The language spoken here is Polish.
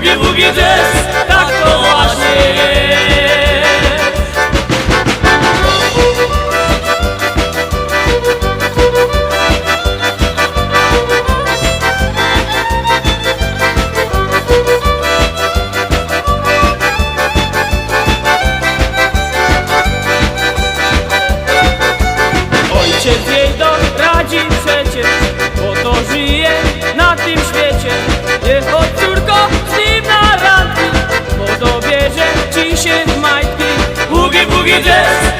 boogie, boogie jazz gideceğiz